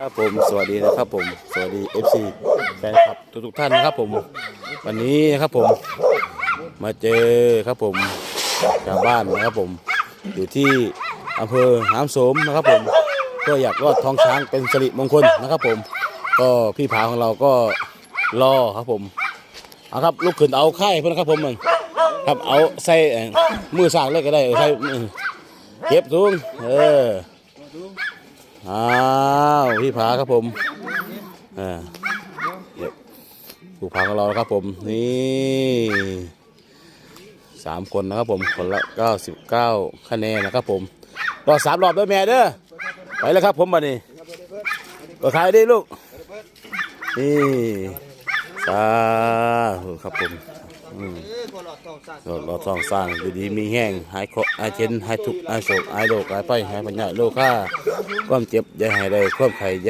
ครับผมสวัสดีนะครับผมสวัสดี FC แฟนคลับทุกทุกๆท่านนะครับผม วันนี้นะครับผมมาเจอครับผมชาวบ้านนะครับผม อยู่ที่อำเภอน้ำโสมนะครับผมก็อยากรอดท้องช้างเป็นสิริมงคลนะครับผม ก็พี่ผาของเราก็รอครับผมเอาครับลุกขึ้นเอาไข่เพื่อนครับผมมันครับเอาใส่เอ่อมือสางเลยก็ได้เออใส่มือเก็บทุงเออ อ้าวพี่ผาครับผมอ่าเดี๋ยวผู้ผาของเราครับผมนี่สามคนนะครับผมคนละเก้าสิบเก้าคะแนนนะครับผมรอสามรอบด้วยแม่เด้อไปแล้วครับผมมานี่ก็ขายได้ลูกนี่สา ธุครับผมอืมเราเราต้องสร้างอยู่ดีมีแห้งหายเคราะห์หายเช็นหายทุกข์หายโศกหายโรคหายไปหายปัญญาโลค่าความเจ็บอย่าให้ได้ความไข่